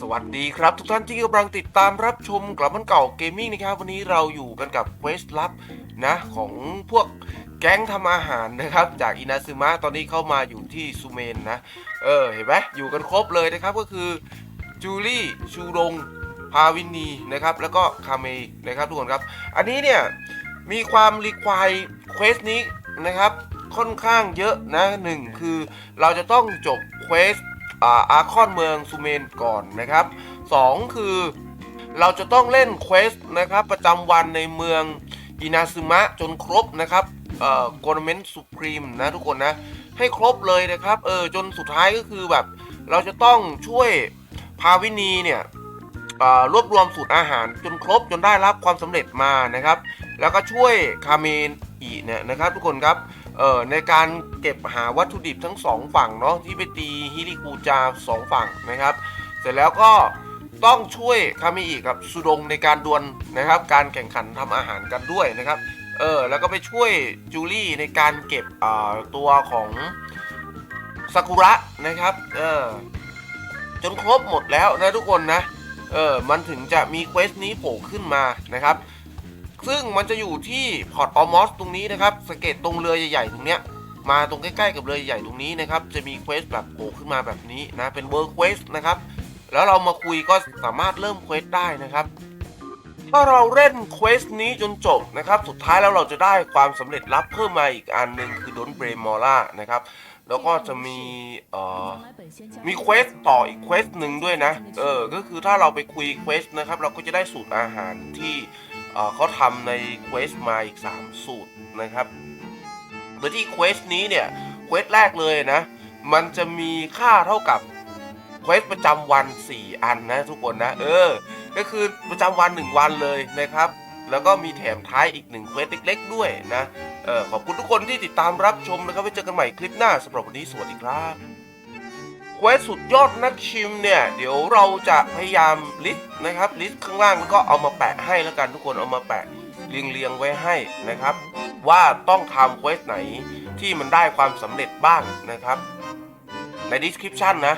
สวัสดีครับ ทุกท่านที่กำลังติดตามรับชมกลับมันเก่าเกมมิ่งนะครับ วันนี้เราอยู่กันกับเควสลับนะของพวกแก๊งทำอาหารนะครับ จากอินาซึมะตอนนี้เข้ามาอยู่ที่ซูเมนนะ เออเห็นไหมอยู่กันครบเลยนะครับก็คือจูลี่ชูรงพาวินีนะครับ แล้วก็คาเมนะครับทุกคนครับ อันนี้เนี่ยมีความรีควายเควสนี้นะครับค่อนข้างเยอะนะหนึ่งคือเราจะต้องจบเควส อาอาคอนเมืองซูเมนก่อนนะครับสองคือเราจะต้องเล่นเควสนะครับประจำวันในเมืองอินาซึมะจนครบนะครับเอ่อ g o นเมนต์สุพรีมนะทุกคนนะ ให้ครบเลยนะครับเออจนสุดท้ายก็คือแบบ เราจะต้องช่วยพาวินีเนี่ยรวบรวมสูตรอาหารจนครบจนได้รับความสำเร็จมานะครับ แล้วก็ช่วยคาเมนอีเนี่ยนะครับ ทุกคนครับ เอ่อในการเก็บหาวัตถุดิบทั้งสองฝั่งเนาะที่ไปตีฮิริคูจาสองฝั่งนะครับ เสร็จแล้วก็ต้องช่วยคาเมอีกับสุดงในการดวลนะครับ การแข่งขันทำอาหารกันด้วยนะครับเออแล้วก็ไปช่วยจูลี่ในการเก็บอ่าตัวของซากุระนะครับเออจนครบหมดแล้วนะทุกคนนะเออมันถึงจะมีเควสนี้โผล่ขึ้นมานะครับ ซึ่งมันจะอยู่ที่พอร์ตออมอสตรงนี้นะครับสังเกตตรงเรือใหญ่ๆตรงเนี้ยมาตรงใกล้ๆกับเรือใหญ่ตรงนี้นะครับจะมีเควสแบบโผล่ขึ้นมาแบบนี้นะเป็นเวิร์เควสนะครับแล้วเรามาคุยก็สามารถเริ่มเควสได้นะครับถ้าเราเล่นเควสนี้จนจบนะครับสุดท้ายแล้วเราจะได้ความสำเร็จลับเพิ่มมาอีกอันหนึ่งคือดนเบรมอล่านะครับแล้วก็จะมีเอ่อมีเควสต่ออีกเควสหนึ่งด้วยนะเออก็คือถ้าเราไปคุยเควสนะครับเราก็จะได้สูตรอาหารที่ เขาทำในเควสมาอีก 3 สูตรนะครับโดยที่เควสนี้เนี่ยเควสแรกเลยนะ มันจะมีค่าเท่ากับเควสประจำวัน 4 อันนะทุกคนนะ เออ ก็คือประจำวัน 1 วันเลยนะครับ แล้วก็มีแถมท้ายอีกหนึ่งเควสเล็ก ๆ ด้วยนะ เออขอบคุณทุกคนที่ติดตามรับชมนะครับไว้เจอกันใหม่คลิปหน้าสำหรับวันนี้สวัสดีครับ ควสสุดยอดนักชิมเนี่ย เดี๋ยวเราจะพยายามลิสต์นะครับ ลิสต์ข้างล่างแล้วก็เอามาแปะให้แล้วกันทุกคนเอามาแปะเรียงเรียงๆไว้ให้นะครับ ว่าต้องทำเควสไหนที่มันได้ความสำเร็จบ้างนะครับ ใน description นะ